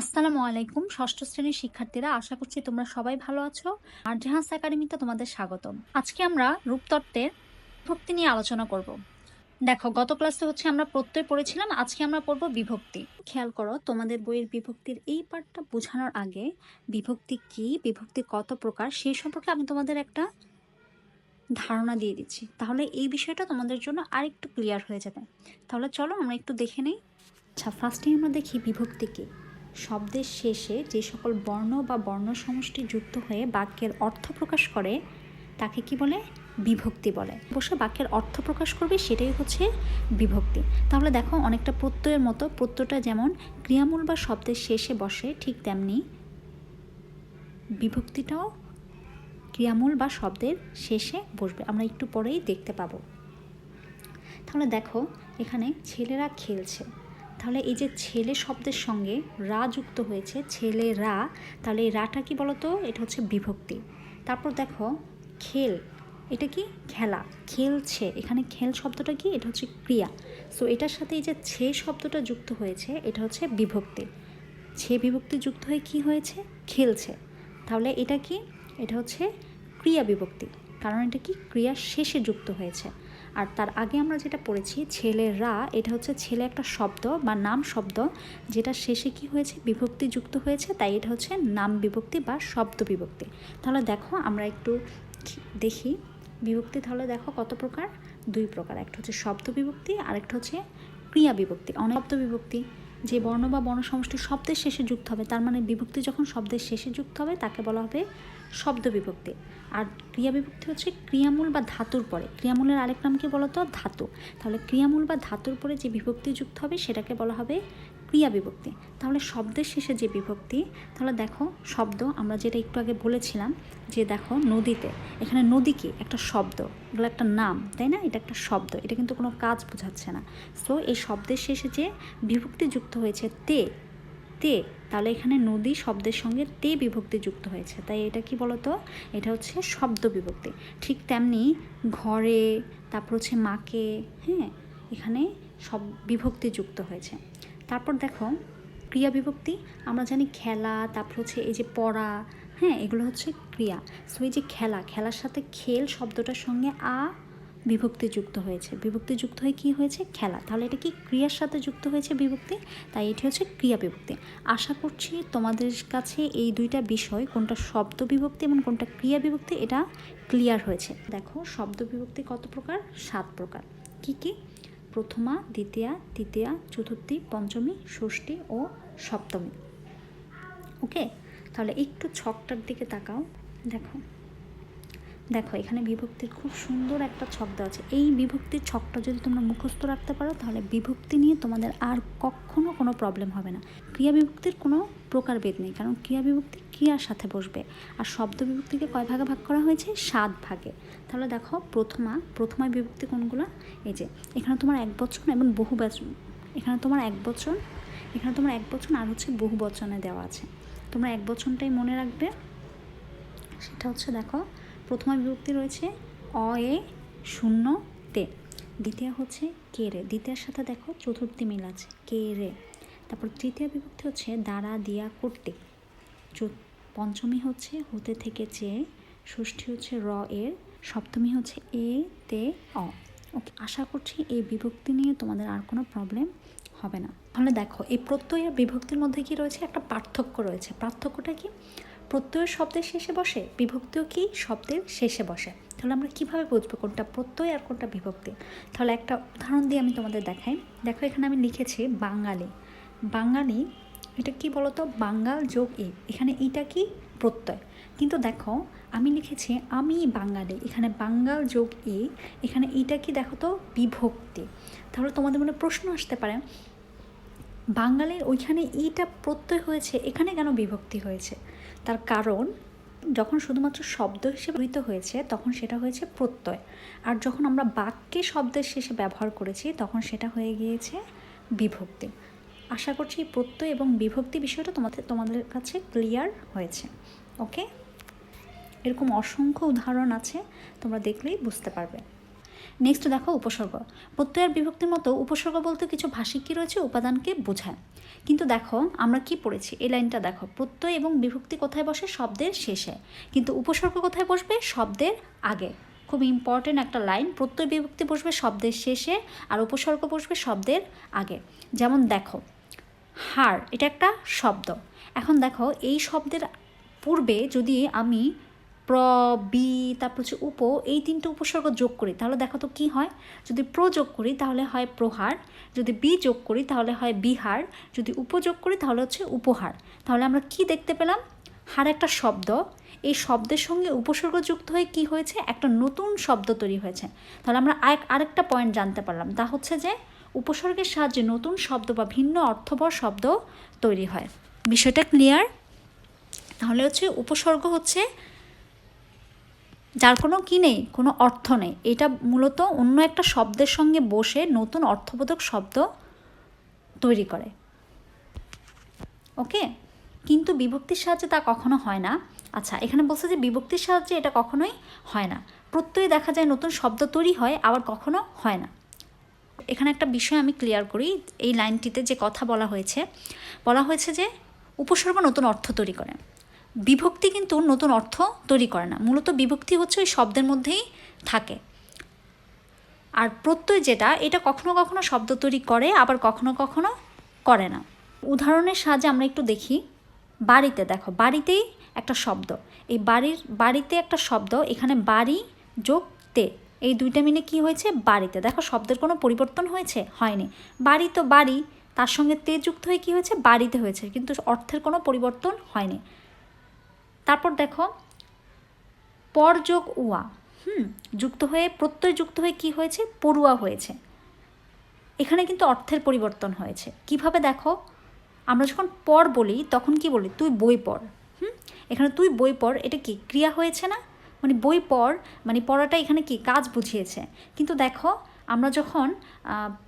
আসসালামু আলাইকুম, ষষ্ঠ শ্রেণির শিক্ষার্থীরা, আশা করছি তোমরা সবাই ভালো আছো। আর জাহাজ একাডেমিতে তোমাদের স্বাগতম। আজকে আমরা রূপতত্ত্বের ভক্তি নিয়ে আলোচনা করব। দেখো, গত ক্লাসে হচ্ছে আমরা প্রত্যয় পড়েছিলাম, আজকে আমরা পড়ব বিভক্তি। খেয়াল করো, তোমাদের বইয়ের বিভক্তির এই পার্টটা বোঝানোর আগে বিভক্তি কি, বিভক্তি কত প্রকার, সেই সম্পর্কে আমি তোমাদের একটা ধারণা দিয়ে দিচ্ছি। তাহলে এই বিষয়টা তোমাদের জন্য আরেকটু ক্লিয়ার হয়ে যাবে। তাহলে চলো আমরা একটু দেখে নিই। আচ্ছা ফার্স্টে আমরা দেখি বিভক্তি কি। শব্দের শেষে যে সকল বর্ণ বা বর্ণ সমষ্টি যুক্ত হয়ে বাক্যের অর্থ প্রকাশ করে, তাকে কি বলে? বিভক্তি বলে। অবশ্য বাক্যের অর্থ প্রকাশ করবে সেটাই হচ্ছে বিভক্তি। তাহলে দেখো অনেকটা প্রত্যয়ের মতো, প্রত্যয়টা যেমন ক্রিয়ামূল বা শব্দের শেষে বসে, ঠিক তেমনি বিভক্তিটাও ক্রিয়ামূল বা শব্দের শেষে বসবে। আমরা একটু পরেই দেখতে পাবো। তাহলে দেখো এখানে ছেলেরা খেলছে। তাহলে এই যে ছেলে শব্দের সঙ্গে রা যুক্ত হয়েছে, ছেলে রা, তাহলে এই রাটা কি বলতো? এটা হচ্ছে বিভক্তি। তারপর দেখো, খেল, এটা কি? খেলা। খেলছে, এখানে খেল শব্দটা কি? এটা হচ্ছে ক্রিয়া। সো এটার সাথে এই যে ছে শব্দটা যুক্ত হয়েছে, এটা হচ্ছে বিভক্তি। ছে বিভক্তি যুক্ত হয়ে কি হয়েছে? খেলছে। তাহলে এটা কি? এটা হচ্ছে ক্রিয়া বিভক্তি। কারণ এটা কি? ক্রিয়া শেষে যুক্ত হয়েছে। আর তার আগে আমরা যেটা পড়েছি ছেলেরা এটা হচ্ছে ছেলে একটা শব্দ বা নাম শব্দ, যেটা শেষে কি হয়েছে? বিভক্তি যুক্ত হয়েছে, তাই এটা হচ্ছে নাম বিভক্তি বা শব্দ বিভক্তি। তাহলে দেখো, আমরা একটু দেখি। বিভক্তি তাহলে দেখো কত প্রকার? দুই প্রকার, একটা হচ্ছে শব্দ বিভক্তি, আরেকটা হচ্ছে ক্রিয়া বিভক্তি। অনেক শব্দ বিভক্তি, যে বর্ণ বা বর্ণ সমষ্টি শব্দের শেষে যুক্ত হবে, তার মানে বিভক্তি যখন শব্দের শেষে যুক্ত হবে, তাকে বলা হবে শব্দ বিভক্তি। আর ক্রিয়া বিভক্তি হচ্ছে ক্রিয়ামূল বা ধাতুর পরে। ক্রিয়ামূলের আরেক নাম কি বলতো? ধাতু। তাহলে ক্রিয়ামূল বা ধাতুর পরে যে বিভক্তি যুক্ত হবে, সেটাকে বলা হবে ক্রিয়া বিভক্তি। তাহলে শব্দের শেষে যে বিভক্তি, তাহলে দেখো শব্দ, আমরা যেটা একটু আগে বলেছিলাম যে দেখো নদীতে, এখানে নদী কি? একটা শব্দ। এগুলো একটা নাম, তাই না? এটা একটা শব্দ। এটা কিন্তু কোনো কাজ বোঝাচ্ছে না। সো এই শব্দের শেষে যে বিভক্তি যুক্ত হয়েছে তে তে, তাহলে এখানে নদী শব্দের সঙ্গে তে বিভক্তি যুক্ত হয়েছে। তাই এটা কি বলতো? এটা হচ্ছে শব্দ বিভক্তি। ঠিক তেমনি ঘরে, তারপর হচ্ছে মাকে হ্যাঁ এখানে সব বিভক্তি যুক্ত হয়েছে। তারপর দেখো, ক্রিয়া বিভক্তি, আমরা জানি খেলা, তারপর হচ্ছে এই যে পড়া হ্যাঁ এগুলো হচ্ছে ক্রিয়া। সো এই যে খেলা, খেলার সাথে খেল শব্দটার সঙ্গে আ বিভক্তি যুক্ত হয়েছে। বিভক্তি যুক্ত হয়ে কি হয়েছে? খেলা। তাহলে এটা কি ক্রিয়ার সাথে যুক্ত হয়েছে বিভক্তি? তাই এটি হচ্ছে ক্রিয়া বিভক্তি। আশা করছি তোমাদের কাছে এই দুইটা বিষয়, কোনটা শব্দ বিভক্তি এবং কোনটা ক্রিয়া বিভক্তি, এটা ক্লিয়ার হয়েছে। দেখো, শব্দ বিভক্তি কত প্রকার? সাত প্রকার। কি কি? প্রথমা, দ্বিতীয়া, তৃতীয়া, চতুর্থী, পঞ্চমী, ষষ্ঠী ও সপ্তমী। ওকে? তাহলে একটু ছকটার দিকে তাকাও। দেখো। দেখো, এখানে বিভক্তির খুব সুন্দর একটা ছক দেওয়া আছে। এই বিভক্তির ছকটা যদি তোমরা মুখস্থ রাখতে পারো, তাহলে বিভক্তি নিয়ে তোমাদের আর কখনো কোনো প্রবলেম হবে না। ক্রিয়া বিভক্তির কোনো প্রকারভেদ নেই, কারণ ক্রিয়া বিভক্তি ক্রিয়ার সাথে বসবে। আর শব্দ বিভক্তিকে কয় ভাগে ভাগ করা হয়েছে? সাত ভাগে। তাহলে দেখো, প্রথমা প্রথমা বিভক্তি কোনগুলো? এই যে, এখানে তোমার এক বচন এবং বহু বচন এখানে তোমার এক বচন, এখানে তোমার এক বচন আর হচ্ছে বহু বচনে দেওয়া আছে। তোমরা এক বচনটাই মনে রাখবে। সেটা হচ্ছে, দেখো প্রথমা বিভক্তি রয়েছে অ, এ, শূন্য, তে। দ্বিতীয় হচ্ছে কে রে। দ্বিতীয়ার সাথে দেখো চতুর্থী মিল আছে, কে রে। তারপর তৃতীয় বিভক্তি হচ্ছে দ্বারা, দিয়া, করতে। পঞ্চমী হচ্ছে হতে থেকে চেয়ে ষষ্ঠী হচ্ছে র, এর। সপ্তমী হচ্ছে এ, তে, অ। ওকে, আশা করছি এই বিভক্তি নিয়ে তোমাদের আর কোনো প্রবলেম হবে না। তাহলে দেখো, এই প্রত্যয় বিভক্তির মধ্যে কি রয়েছে? একটা পার্থক্য রয়েছে। পার্থক্যটা কি? প্রত্যয় শব্দের শেষে বসে, বিভক্তিও কি শব্দের শেষে বসে? তাহলে আমরা কীভাবে বুঝব কোনটা প্রত্যয় আর কোনটা বিভক্তি? তাহলে একটা উদাহরণ দিয়ে আমি তোমাদের দেখাই। দেখো এখানে আমি লিখেছি বাঙালি। বাঙালি, এটা কি বলতো? বাঙ্গাল যোগ এ। এখানে এটা কি? প্রত্যয়। কিন্তু দেখো, আমি লিখেছি আমি বাঙালি। এখানে বাঙ্গাল যোগ এ, এখানে এইটা কি দেখো তো? বিভক্তি। তাহলে তোমাদের মনে প্রশ্ন আসতে পারে, বাঙালির ওইখানে এইটা প্রত্যয় হয়েছে, এখানে কেন বিভক্তি হয়েছে? তার কারণ, যখন শুধুমাত্র শব্দ হিসেবে ব্যবহৃত হয়েছে, তখন সেটা হয়েছে প্রত্যয়। আর যখন আমরা বাক্যে শব্দের শেষে ব্যবহার করেছি, তখন সেটা হয়ে গিয়েছে বিভক্তি। আশা করছি এই প্রত্যয় এবং বিভক্তি বিষয়টা তোমাদের তোমাদের কাছে ক্লিয়ার হয়েছে। ওকে এরকম অসংখ্য উদাহরণ আছে, তোমরা দেখলেই বুঝতে পারবে। নেক্সট দেখো উপসর্গ। প্রত্যয়ের বিভক্তির মতো উপসর্গ বলতে কিছু ভাষিক কী রয়েছে, উপাদানকে বোঝায়। কিন্তু দেখো, আমরা কি পড়েছি? এই লাইনটা দেখো, প্রত্যয় এবং বিভক্তি কোথায় বসে? শব্দের শেষে। কিন্তু উপসর্গ কোথায় বসবে? শব্দের আগে। খুব ইম্পর্টেন্ট একটা লাইন, প্রত্যয় বিভক্তি বসবে শব্দের শেষে আর উপসর্গ বসবে শব্দের আগে। যেমন দেখো, হার, এটা একটা শব্দ। এখন দেখো, এই শব্দের পূর্বে যদি আমি প্র, বি, তারপর হচ্ছে উপ, এই তিনটে উপসর্গ যোগ করি, তাহলে দেখো তো কী হয়? যদি প্র যোগ করি, তাহলে হয় প্রহার, যদি বি যোগ করি, তাহলে হয় বিহার, যদি উপযোগ করি, তাহলে হচ্ছে উপহার, তাহলে আমরা কি দেখতে পেলাম? হার একটা শব্দ, এই শব্দের সঙ্গে উপসর্গ যুক্ত হয়ে কি হয়েছে? একটা নতুন শব্দ তৈরি হয়েছে, তাহলে আমরা আরেক, আরেকটা পয়েন্ট জানতে পারলাম, তা হচ্ছে যে উপসর্গের সাহায্যে নতুন শব্দ বা ভিন্ন অর্থবর শব্দ তৈরি হয়, বিষয়টা ক্লিয়ার তাহলে হচ্ছে উপসর্গ হচ্ছে যার কোনো কী নেই, কোনো অর্থ নেই। এটা মূলত অন্য একটা শব্দের সঙ্গে বসে নতুন অর্থবোধক শব্দ তৈরি করে। ওকে? কিন্তু বিভক্তির সাহায্যে তা কখনো হয় না। আচ্ছা এখানে বলছে যে বিভক্তির সাহায্যে এটা কখনোই হয় না। প্রত্যয় দেখা যায় নতুন শব্দ তৈরি হয়, আবার কখনো হয় না। এখানে একটা বিষয় আমি ক্লিয়ার করি। এই লাইনটিতে যে কথা বলা হয়েছে বলা হয়েছে যে উপসর্গ নতুন অর্থ তৈরি করে। বিভক্তি কিন্তু নতুন অর্থ তৈরি করে না। মূলত বিভক্তি হচ্ছে ওই শব্দের মধ্যেই থাকে। আর প্রত্যয় যেটা, এটা কখনো কখনো শব্দ তৈরি করে, আবার কখনো কখনো করে না। উদাহরণের সাহায্যে আমরা একটু দেখি। বাড়িতে দেখো, বাড়িতেই একটা শব্দ। এই বাড়ির, বাড়িতে একটা শব্দ, এখানে বাড়ি যোগ তে। এই দুইটা মিলে কি হয়েছে? বাড়িতে। দেখো, শব্দের কোনো পরিবর্তন হয়েছে? হয়নি। বাড়ি তো বাড়ি, তার সঙ্গে তে যুক্ত হয়ে কি হয়েছে? বাড়িতে হয়েছে। কিন্তু অর্থের কোনো পরিবর্তন হয়নি। তারপর দেখো, পর যোগ উয়া, হুম, যুক্ত হয়ে, প্রত্যয় যুক্ত হয়ে কি হয়েছে? পড়ুয়া হয়েছে। এখানে কিন্তু অর্থের পরিবর্তন হয়েছে। কীভাবে দেখো? আমরা যখন পর বলি, তখন কি বলি? তুই বই পড়, হুম? এখানে তুই বই পড়, এটা কি ক্রিয়া হয়েছে না? মানে বই পড় মানে পড়াটা এখানে কি কাজ বুঝিয়েছে? কিন্তু দেখো, আমরা যখন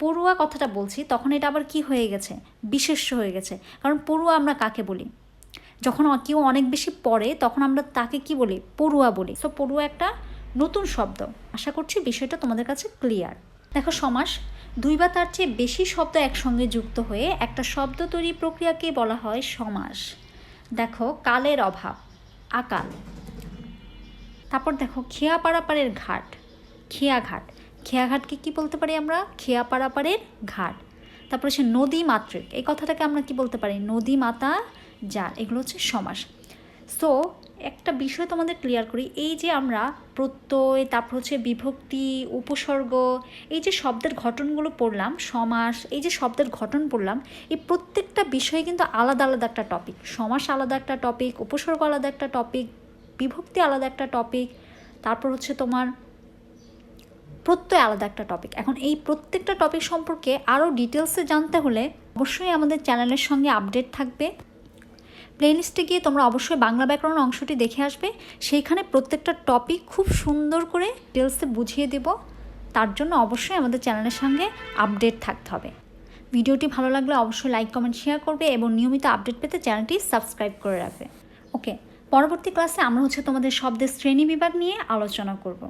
পড়ুয়া কথাটা বলছি, তখন এটা আবার কি হয়ে গেছে? বিশেষ্য হয়ে গেছে। কারণ পড়ুয়া আমরা কাকে বলি? যখন কেউ অনেক বেশি পড়ে, তখন আমরা তাকে কি বলি? পড়ুয়া বলি। সো পড়ুয়া একটা নতুন শব্দ। আশা করছি বিষয়টা তোমাদের কাছে ক্লিয়ার দেখো, সমাস দুই বা তার চেয়ে বেশি শব্দ একসঙ্গে যুক্ত হয়ে একটা শব্দ তৈরি প্রক্রিয়াকে বলা হয় সমাস। দেখো, কালের অভাব, আকাল। তারপর দেখো, খেয়া পাড়াপাড়ের ঘাট, খেয়া ঘাট। খেয়া ঘাটকে কী বলতে পারি আমরা? খেয়া পাড়াপাড়ের ঘাট। তারপর হচ্ছে নদী মাতৃক। এই কথাটাকে আমরা কি বলতে পারি? নদী মাতা যার, এগুলো হচ্ছে সমাস। সো একটা বিষয় তোমাদের ক্লিয়ার করি, এই যে আমরা প্রত্যয়, তারপর হচ্ছে বিভক্তি, উপসর্গ, এই যে শব্দের ঘটনগুলো পড়লাম, সমাস, এই যে শব্দের ঘটন পড়লাম, এই প্রত্যেকটা বিষয়ে কিন্তু আলাদা আলাদা একটা টপিক সমাস আলাদা একটা টপিক উপসর্গ আলাদা একটা টপিক বিভক্তি আলাদা একটা টপিক তারপর হচ্ছে তোমার প্রত্যয় আলাদা একটা টপিক এখন এই প্রত্যেকটা টপিক সম্পর্কে আরও ডিটেলসে জানতে হলে অবশ্যই আমাদের চ্যানেলের সঙ্গে আপডেট থাকবে। প্লেলিস্টে গিয়ে তোমরা অবশ্যই বাংলা ব্যাকরণ অংশটি দেখে আসবে। সেইখানে প্রত্যেকটা টপিক খুব সুন্দর করে ডিটেলসে বুঝিয়ে দেব। তার জন্য অবশ্যই আমাদের চ্যানেলের সঙ্গে আপডেট থাকতে হবে। ভিডিওটি ভালো লাগলে অবশ্যই লাইক কমেন্ট শেয়ার করবে এবং নিয়মিত আপডেট পেতে চ্যানেলটি সাবস্ক্রাইব করে রাখবে। ওকে পরবর্তী ক্লাসে আমরা হচ্ছে তোমাদের শব্দের শ্রেণি বিভাগ নিয়ে আলোচনা করব।